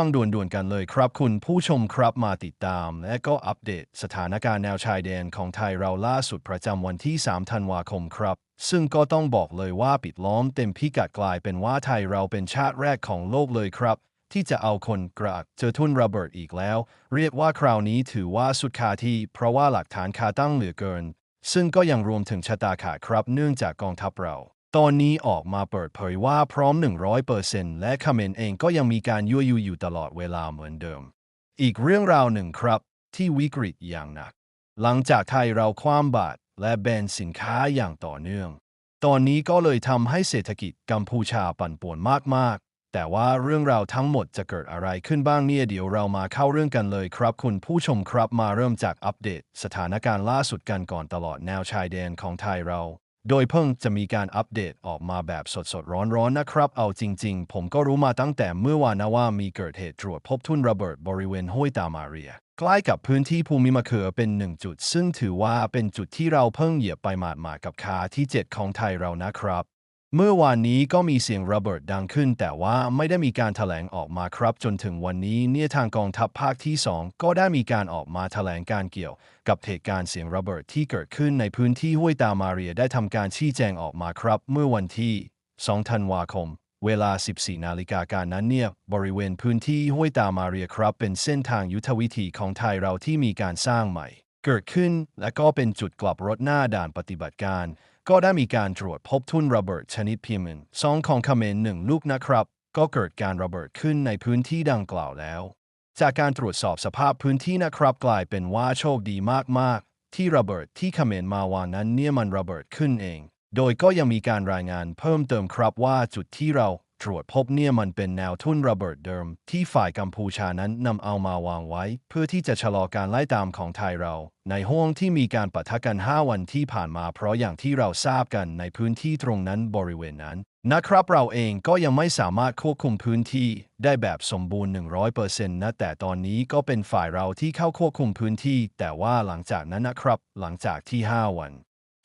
ฟังด่วนๆกันเลยครับ คุณผู้ชมครับมาติดตาม และก็อัปเดตสถานการณ์แนวชายแดนของไทยเราล่าสุดประจำวันที่ 3 ธันวาคมครับ ซึ่งก็ต้องบอกเลยว่าปิดล้อมเต็มพิกัดกลายเป็นว่าไทยเราเป็นชาติแรกของโลกเลยครับ ที่จะเอาคนกระอักเจอทุนระเบิดอีกแล้ว เรียกว่าคราวนี้ถือว่าสุดคาที่ เพราะว่าหลักฐานคาตั้งเหลือเกิน ซึ่งก็ยังรวมถึงชะตาขาดครับ เนื่องจากกองทัพเรา ตอนนี้ออกมาเปิดเผยว่าพร้อม 100%และคาเมนเองก็ยังมีการยั่วยุอยู่ตลอดเวลาเหมือนเดิม อีกเรื่องราวหนึ่งครับ ที่วิกฤตอย่างหนัก หลังจากไทยเราคว้ามบาทและแบนสินค้าอย่างต่อเนื่อง ตอนนี้ก็เลยทำให้เศรษฐกิจกัมพูชาปั่นป่วนมาก ๆ แต่ว่าเรื่องราวทั้งหมดจะเกิดอะไรขึ้นบ้างเนี่ยเดี๋ยวเรามาเข้าเรื่องกันเลยครับ คุณผู้ชมครับมาเริ่มจากอัปเดต สถานการณ์ล่าสุดกันก่อนตลอดแนวชายแดนของไทยเรา โดยเพิ่งจะมีการอัปเดตออกมาแบบสดๆ ร้อนๆ นะครับ เอาจริง ๆ ผมก็รู้มาตั้งแต่เมื่อวานนะว่ามีเกิดเหตุตรวจพบทุ่นระเบิดบริเวณห้วยตามาเรีย ใกล้กับพื้นที่ภูมิมะเขือเป็นหนึ่งจุด ซึ่งถือว่าเป็นจุดที่เราเพิ่งเหยียบไปหมาดๆกับคาที่ 7 ของไทยเรานะครับ เมื่อวานนี้ก็มีเสียงระเบิดดังขึ้น แต่ว่าไม่ได้มีการถแถลงออกมาครับ จนถึงวันนี้เนี่ยทางกองทัพภาคที่ 2 ก็ได้มีการออกมาถแถลงการเกี่ยว กับเหตุการณ์เสียงระเบิดที่เกิดขึ้นในพื้นที่ห้วยตามาเรียได้ทำการชี้แจงออกมาครับ เมื่อวันที่ 2 ธันวาคม เวลา 14 นาฬิกาการนั้นเนี่ยบริเวณพื้นที่ห้วยตามาเรียครับ เป็นเส้นทางยุทธวิธีของไทยเราที่มีการสร้างใหม่ เกิดขึ้น และก็เป็นจุดกลับรถหน้าด่านปฏิบัติการ ก็ได้มีการตรวจพบทุ่นระเบิดชนิดพิมพ์ซองของคเขมนหนึ่งลูกนะครับ ก็เกิดการระเบิดขึ้นในพื้นที่ดังกล่าวแล้ว จากการตรวจสอบสภาพพื้นที่นะครับกลายเป็นว่าโชคดีมากๆ ที่ระเบิดที่เขมรมาวานั้นเนี่ยมันระเบิดขึ้นเอง โดยก็ยังมีการรายงานเพิ่มเติมครับว่าจุดที่เราตรวจพบเนี่ยมันเป็นแนวทุ่นระเบิดเดิม ที่ฝ่ายกัมพูชานั้นนำเอามาวางไว้ เพื่อที่จะชะลอการไล่ตามของไทยเรา ในห้วงที่มีการปะทะกัน 5 วันที่ผ่านมาเพราะอย่างที่เราทราบกันในพื้นที่ตรงนั้นบริเวณนั้น นะครับเราเองก็ยังไม่สามารถควบคุมพื้นที่ได้แบบสมบูรณ์ 100%นะแต่ตอนนี้ก็เป็นฝ่ายเราที่เข้าควบคุมพื้นที่ แต่ว่าหลังจากนั้นนะครับ หลังจากที่ 5 วัน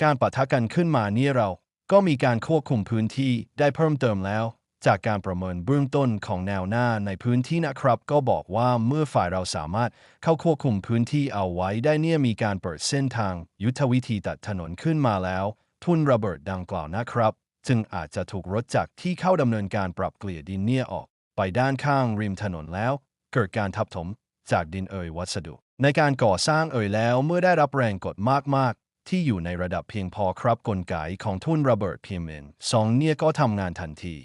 การปะทะกันขึ้นมาเนี่ยเราก็มีการควบคุมพื้นที่ได้เพิ่มเติมแล้ว จากการประเมินเบื้องต้นของแนวหน้าในพื้นที่นะครับ ก็บอกว่าเมื่อฝ่ายเราสามารถเข้าควบคุมพื้นที่เอาไว้ได้เนี่ยมีการเปิดเส้นทาง ยุทธวิธีตัดถนนขึ้นมาแล้ว ทุนระเบิดดังกล่าวนะครับ จึงอาจจะถูกรถจักรที่เข้าดำเนินการปรับเกลี่ยดินเนี่ยออก ไปด้านข้างริมถนนแล้ว เกิดการทับถมจากดินเอ่ยวัสดุ ในการก่อสร้างเอ่ยแล้วเมื่อได้รับแรงกดมากๆที่อยู่ในระดับเพียงพอครับกลไกของทุ่นระเบิดพีเมนสองเนี่ยก็ทำงานทันที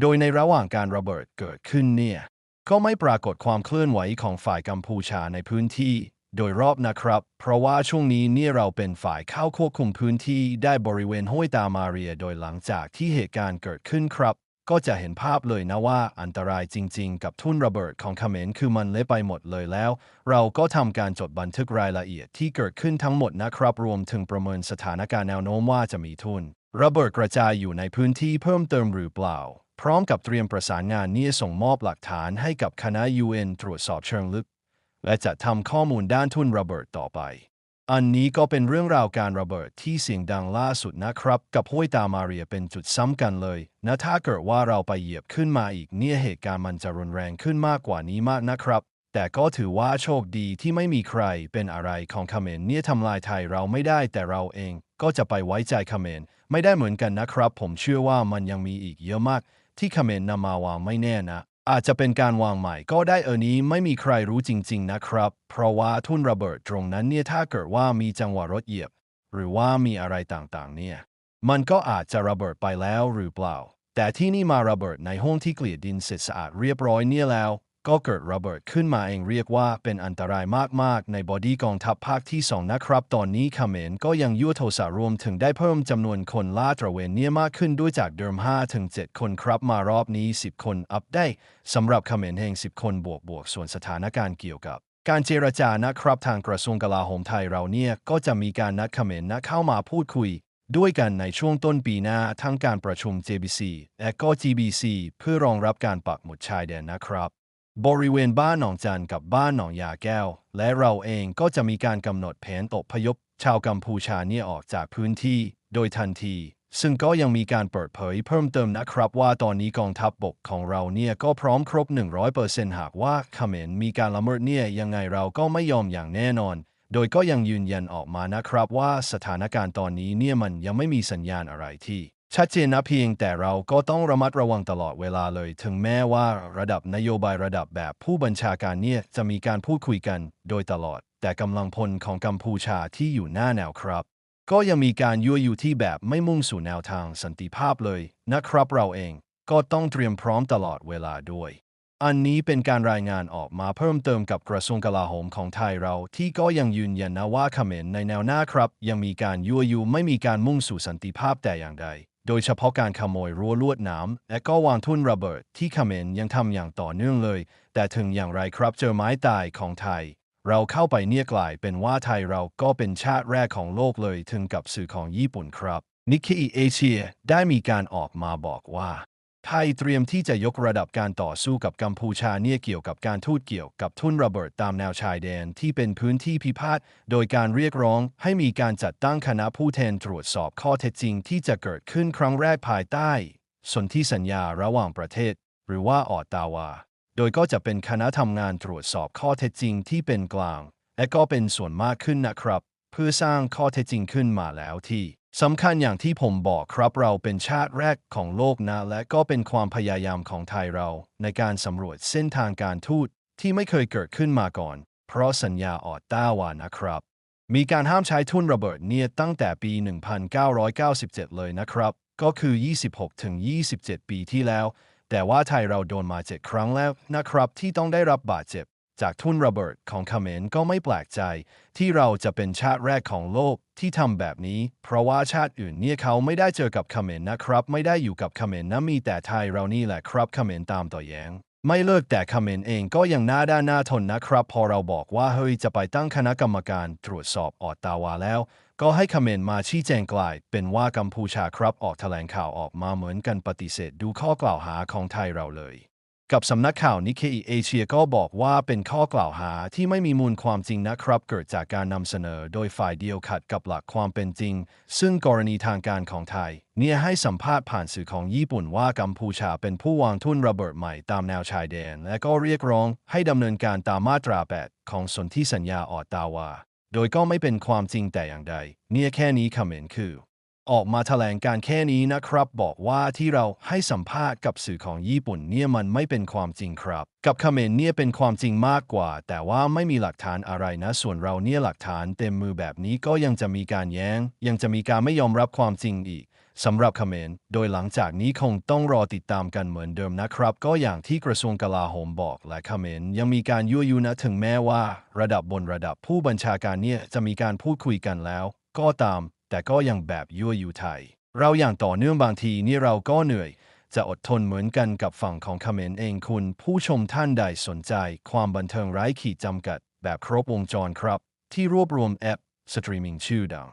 โดยในระหว่างการระเบิดเกิดขึ้นเนี่ย ก็ไม่ปรากฏความเคลื่อนไหวของฝ่ายกัมพูชาในพื้นที่ โดยรอบนะครับ เพราะว่าช่วงนี้เนี่ยเราเป็นฝ่ายเข้าควบคุมพื้นที่ได้บริเวณห้วยตามาเรีย โดยหลังจากที่เหตุการณ์เกิดขึ้นครับ ก็จะเห็นภาพเลยนะว่าอันตรายจริง ๆ กับทุ่นระเบิดของเขมรคือมันเละไปหมดเลยแล้ว เราก็ทำการจดบันทึกรายละเอียดที่เกิดขึ้นทั้งหมดนะครับ รวมถึงประเมินสถานการณ์แนวโน้มว่าจะมีทุนระเบิดกระจายอยู่ในพื้นที่เพิ่มเติมหรือเปล่า พร้อมกับเตรียมประสานงานนี่ยส่งมอบหลักฐานให้กับคณะ UN ตรวจสอบเชิงลึก และจะทำข้อมูลด้านทุนระเบิดต่อไป อันนี้ก็เป็นเรื่องราวการระเบิดที่เสียงดังล่าสุดนะครับ กับห้วยตามาเรียเป็นจุดซ้ำกันเลยนะถ้าเกิดว่าเราไปเหยียบขึ้นมาอีกเนี่ยเหตุการณ์มันจะรุนแรงขึ้นมากกว่านี้มากนะครับ แต่ก็ถือว่าโชคดีที่ไม่มีใครเป็นอะไรของเขมรเนี่ยทำลายไทยเราไม่ได้แต่เราเอง ก็จะไปไว้ใจเขมรไม่ได้เหมือนกันนะครับ ผมเชื่อว่ามันยังมีอีกเยอะมาก ที่เขมรนำมาวางไม่แน่นะ อาจจะเป็นการวางใหม่ก็ได้เออนี้ไม่มีใครรู้จริง ๆ นะครับ เพราะว่าทุ่นระเบิดตรงนั้นเนี่ยถ้าเกิดว่ามีจังหวะรถเหยียบ หรือว่ามีอะไรต่างๆ เนี่ย มันก็อาจจะระเบิดไปแล้วหรือเปล่า แต่ที่นี่มาระเบิดในห้องที่เกลี่ยดินเสร็จสะอาดเรียบร้อยเนี่ยแล้ว ก็เกิดระเบิดขึ้นมาเองเรียกว่าเป็นอันตรายมาก ๆ ในบอดี้กองทัพภาคที่ 2 นะครับ ตอนนี้เขมรก็ยังยั่วโทสะรวมถึงได้เพิ่มจำนวนคนลาดตระเวนเนี่ยมากขึ้นด้วยจากเดิม5ถึง7คนครับมารอบนี้ 10 คนอัพได้สำหรับเขมรแห่ง 10 คนบวกบวกส่วนสถานการณ์เกี่ยวกับการเจรจานะครับทางกระทรวงกลาโหมไทยเราเนี่ยก็จะมีการนัดเขมรนะเข้ามาพูดคุย ด้วยกันในช่วงต้นปีหน้าทั้งการประชุม JBC และก็ GBC เพื่อรองรับการปักหมุดชายแดนนะครับ บริเวณบ้านหนองจันกับบ้านหนองยาแก้ว และเราเองก็จะมีการกำหนดแผนตกพยพ ชาวกัมพูชาเนี่ยออกจากพื้นที่โดยทันที ซึ่งก็ยังมีการเปิดเผยเพิ่มเติมนะครับว่าตอนนี้กองทัพบบกของเราเนี่ยก็พร้อมครบ 100%หากว่าเขมรมีการละเมิดเนี่ยยังไงเราก็ไม่ยอมอย่างแน่นอน โดยก็ยังยืนยันออกมานะครับว่าสถานการณ์ตอนนี้เนี่ยมันยังไม่มีสัญญาณอะไรที่ ชัดเจนนะเพียงแต่เราก็ต้องระมัดระวังตลอดเวลาเลย ถึงแม้ว่าระดับนโยบายระดับแบบผู้บัญชาการเนี่ยจะมีการพูดคุยกันโดยตลอด แต่กำลังพลของกัมพูชาที่อยู่หน้าแนวครับ ก็ยังมีการยั่วยุที่แบบไม่มุ่งสู่แนวทางสันติภาพเลยนะครับเราเองก็ต้องเตรียมพร้อมตลอดเวลาด้วย อันนี้เป็นการรายงานออกมาเพิ่มเติมกับกระทรวงกลาโหมของไทยเรา ที่ก็ยังยืนยันนะว่าเขมรในแนวหน้าครับ ยังมีการยั่วยุไม่มีการมุ่งสู่สันติภาพแต่อย่างใด โดยเฉพาะการขโมยรั้วลวดหน้ำและก็วางทุ่นระเบิดที่เขมรยังทำอย่างต่อเนื่องเลย แต่ถึงอย่างไรครับเจอไม้ตายของไทย เราเข้าไปเนี่ยกลายเป็นว่าไทยเราก็เป็นชาติแรกของโลกเลยถึงกับสื่อของญี่ปุ่นครับนิกเกอิเอเชียได้มีการออกมาบอกว่า ไทยเตรียมที่จะยกระดับการต่อสู้กับกัมพูชาเนี่ยเกี่ยวกับการทูตเกี่ยวกับทุนระเบิดตามแนวชายแดนที่เป็นพื้นที่พิพาทโดยการเรียกร้องให้มีการจัดตั้งคณะผู้แทนตรวจสอบข้อเท็จจริงที่จะเกิดขึ้นครั้งแรกภายใต้สนธิสัญญาระหว่างประเทศ หรือว่าออตตาวา โดยก็จะเป็นคณะทำงานตรวจสอบข้อเท็จจริงที่เป็นกลาง และก็เป็นส่วนมากขึ้นนะครับ เพื่อสร้างข้อเท็จจริงขึ้นมาแล้วที่ สำคัญอย่างที่ผมบอกครับเราเป็นชาติแรกของโลกนะ และก็เป็นความพยายามของไทยเรา ในการสำรวจเส้นทางการทูตที่ไม่เคยเกิดขึ้นมาก่อน เพราะสัญญาออตตาวานะครับ มีการห้ามใช้ทุนระเบิดเนี่ยตั้งแต่ปี 1997 เลยนะครับ ก็คือ 26-27 ปีที่แล้ว แต่ว่าไทยเราโดนมาเจ็ดครั้งแล้วนะครับ ที่ต้องได้รับบาดเจ็บ จากทุ่นระเบิดของเขมรก็ไม่แปลกใจ ที่เราจะเป็นชาติแรกของโลกที่ทำแบบนี้ เพราะว่าชาติอื่นเนี่ยเขาไม่ได้เจอกับเขมรนะครับ ไม่ได้อยู่กับเขมรนะมีแต่ไทยเรานี่แหละครับเขมรตามต่อแยงไม่เลิกแต่เขมรเองก็ยังหน้าด้านหน้าทนนะครับ พอเราบอกว่าเฮ้ยจะไปตั้งคณะกรรมการตรวจสอบออตตาวาแล้ว ก็ให้เขมรมาชี้แจงกลาย เป็นว่ากัมพูชาครับออกแถลงข่าวออกมาเหมือนกันปฏิเสธดูข้อกล่าวหาของไทยเราเลย กับสำนักข่าวนิเคอิเอเชียก็บอกว่าเป็นข้อกล่าวหาที่ไม่มีมูลความจริงนะครับ เกิดจากการนำเสนอโดยฝ่ายเดียวขัดกับหลักความเป็นจริง ซึ่งกรณีทางการของไทย เนี่ยให้สัมภาษณ์ผ่านสื่อของญี่ปุ่นว่ากัมพูชาเป็นผู้วางทุนระเบิดใหม่ตามแนวชายแดน และก็เรียกร้องให้ดำเนินการตามมาตรา 8 ของสนธิสัญญาออตตาวา โดยก็ไม่เป็นความจริงแต่อย่างใด เนี่ยแค่นี้คอมเมนต์คือ ออกมาแถลงการแค่นี้นะครับ บอกว่าที่เราให้สัมภาษณ์กับสื่อของญี่ปุ่นเนี่ยมันไม่เป็นความจริงครับ กับคอมเมนเนี่ยเป็นความจริงมากกว่า แต่ว่าไม่มีหลักฐานอะไรนะ ส่วนเราเนี่ยหลักฐานเต็มมือแบบนี้ก็ยังจะมีการแย้ง ยังจะมีการไม่ยอมรับความจริงอีกสำหรับคอมเมนโดยหลังจากนี้คงต้องรอติดตามกันเหมือนเดิมนะครับ ก็อย่างที่กระทรวงกลาโหมบอกและคอมเมนยังมีการยั่วยุนะถึงแม้ว่า ระดับบนระดับผู้บัญชาการเนี่ยจะมีการพูดคุยกันแล้ว ก็ตาม แต่ก็ยังแบบยั่วยุไทย เราอย่างต่อเนื่องบางทีนี่เราก็เหนื่อย จะอดทนเหมือนกันกับฝั่งของคอมเมนเองคุณ ผู้ชมท่านใดสนใจ ความบันเทิงไร้ขีดจำกัด แบบครบวงจรครับ ที่รวบรวมแอปสตรีมมิ่งชื่อดัง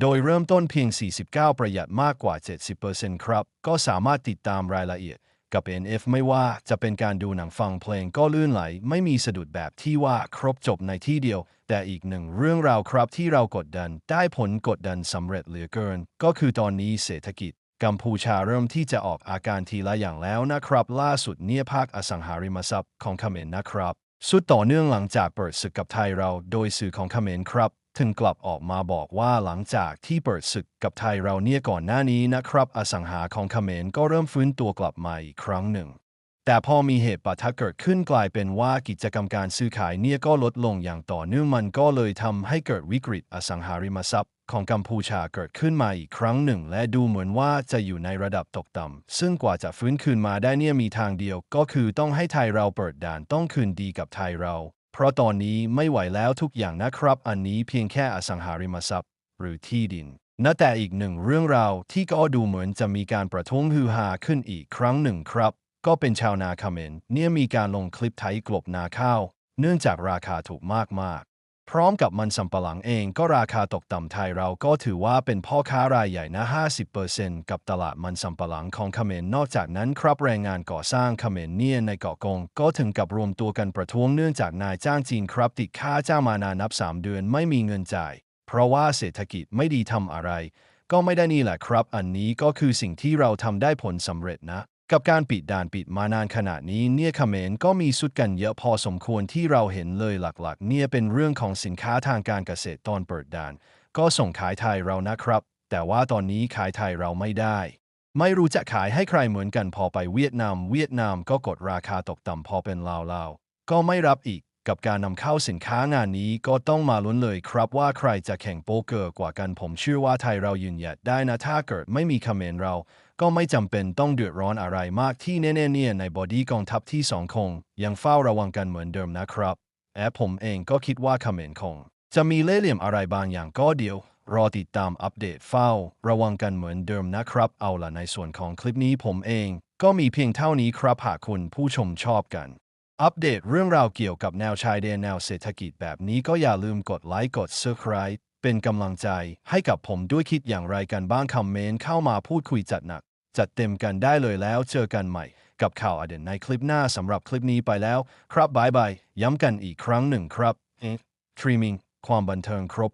โดยเริ่มต้นเพียง 49 ประหยัดมากกว่า 70%ครับ ก็สามารถติดตามรายละเอียด กับ NF ไม่ว่าจะเป็นการดูหนังฟังเพลงก็ลื่นไหล ไม่มีสะดุดแบบที่ว่าครบจบในที่เดียว แต่อีกหนึ่งเรื่องราวครับที่เรากดดัน ได้ผลกดดันสำเร็จเหลือเกิน ก็คือตอนนี้เศรษฐกิจกัมพูชาเริ่มที่จะออกอาการทีละอย่างแล้วนะครับ ล่าสุดเนี่ยภาคอสังหาริมทรัพย์ของเขมรนะครับ สุดต่อเนื่องหลังจากเปิดศึกกับไทยเราโดยสื่อของเขมรครับ ถึงกลับออกมาบอกว่าหลังจากที่เปิดศึกกับไทยเราเนี่ยก่อนหน้านี้นะครับ อสังหาของเขมรก็เริ่มฟื้นตัวกลับมาอีกครั้งหนึ่ง แต่พอมีเหตุปะทะเกิดขึ้นกลายเป็นว่ากิจกรรมการซื้อขายเนี่ยก็ลดลงอย่างต่อเนื่องมันก็เลยทำให้เกิดวิกฤตอสังหาริมทรัพย์ ของกัมพูชาเกิดขึ้นมาอีกครั้งหนึ่ง และดูเหมือนว่าจะอยู่ในระดับตกต่ำซึ่งกว่าจะฟื้นคืนมาได้เนี่ยมีทางเดียว ก็คือต้องให้ไทยเราเปิดด่านต้องคืนดีกับไทยเรา เพราะตอนนี้ไม่ไหวแล้วทุกอย่างนะครับ อันนี้เพียงแค่อสังหาริมทรัพย์ หรือที่ดินนะแต่อีกหนึ่งเรื่องราวที่ก็ดูเหมือนจะมีการประท้วงฮือฮาขึ้นอีกครั้งหนึ่งครับ ก็เป็นชาวนาคาเขมนเนี่ยมีการลงคลิปไถกลบนาข้าว เนื่องจากราคาถูกมากๆ พร้อมกับมันสำปะหลังเองก็ราคาตกต่ำไทยเราก็ถือว่าเป็นพ่อค้ารายใหญ่นะ 50%กับตลาดมันสำปะหลังของเขมรนอกจากนั้นครับแรงงานก่อสร้างเขมรเนี่ยในเกาะกง ก็ถึงกับรวมตัวกันประท้วงเนื่องจากนายจ้างจีนครับติดค่าจ้างมานานนับ 3 เดือนไม่มีเงินจ่าย เพราะว่าเศรษฐกิจไม่ดีทำอะไร ก็ไม่ได้นี่แหละครับ อันนี้ก็คือสิ่งที่เราทำได้ผลสำเร็จนะ กับการปิดด่านปิดมานานขนาดนี้เนี่ยเขมรก็มีสุดกันเยอะพอสมควรที่เราเห็นเลยหลักๆ เนี่ยเป็นเรื่องของสินค้าทางการเกษตรตอนเปิดด่าน ก็ส่งขายไทยเรานะครับ แต่ว่าตอนนี้ขายไทยเราไม่ได้ ไม่รู้จะขายให้ใครเหมือนกันพอไปเวียดนาม เวียดนามก็กดราคาตกต่ำพอเป็นลาวๆก็ไม่รับอีก กับการนำเข้าสินค้างานนี้ก็ต้องมาลุ้นเลยครับว่าใครจะแข่งโป๊กเกอร์กว่ากันผมเชื่อว่าไทยเรายืนหยัดได้นะถ้าเกิดไม่มีคอมเมนต์เรา ก็ไม่จำเป็นต้องเดือดร้อนอะไรมากที่แน่ๆเนี่ยในบอดี้กองทัพที่สองคง ยังเฝ้าระวังกันเหมือนเดิมนะครับแอบผมเองก็คิดว่าคอมเมนต์คง จะมีเล่เหลี่ยมอะไรบางอย่างก็เดียว รอติดตามอัปเดตเฝ้า ระวังกันเหมือนเดิมนะครับ เอาล่ะในส่วนของคลิปนี้ผมเอง ก็มีเพียงเท่านี้ครับหากคุณผู้ชมชอบกัน อัปเดตเรื่องราวเกี่ยวกับแนวชายแดนแนวเศรษฐกิจแบบนี้ก็อย่าลืมกดไลค์กด Subscribe เป็นกำลังใจให้กับผมด้วยคิดอย่างไรกันบ้างคอมเมนต์เข้ามาพูดคุยจัดหนัก จัดเต็มกันได้เลยแล้วเจอกันใหม่ กับข่าวอเด่นในคลิปหน้าสำหรับคลิปนี้ไปแล้ว ครับบายบาย ย้ำกันอีกครั้งหนึ่งครับเอ๊ะทรีมิงความบันเทิงครบ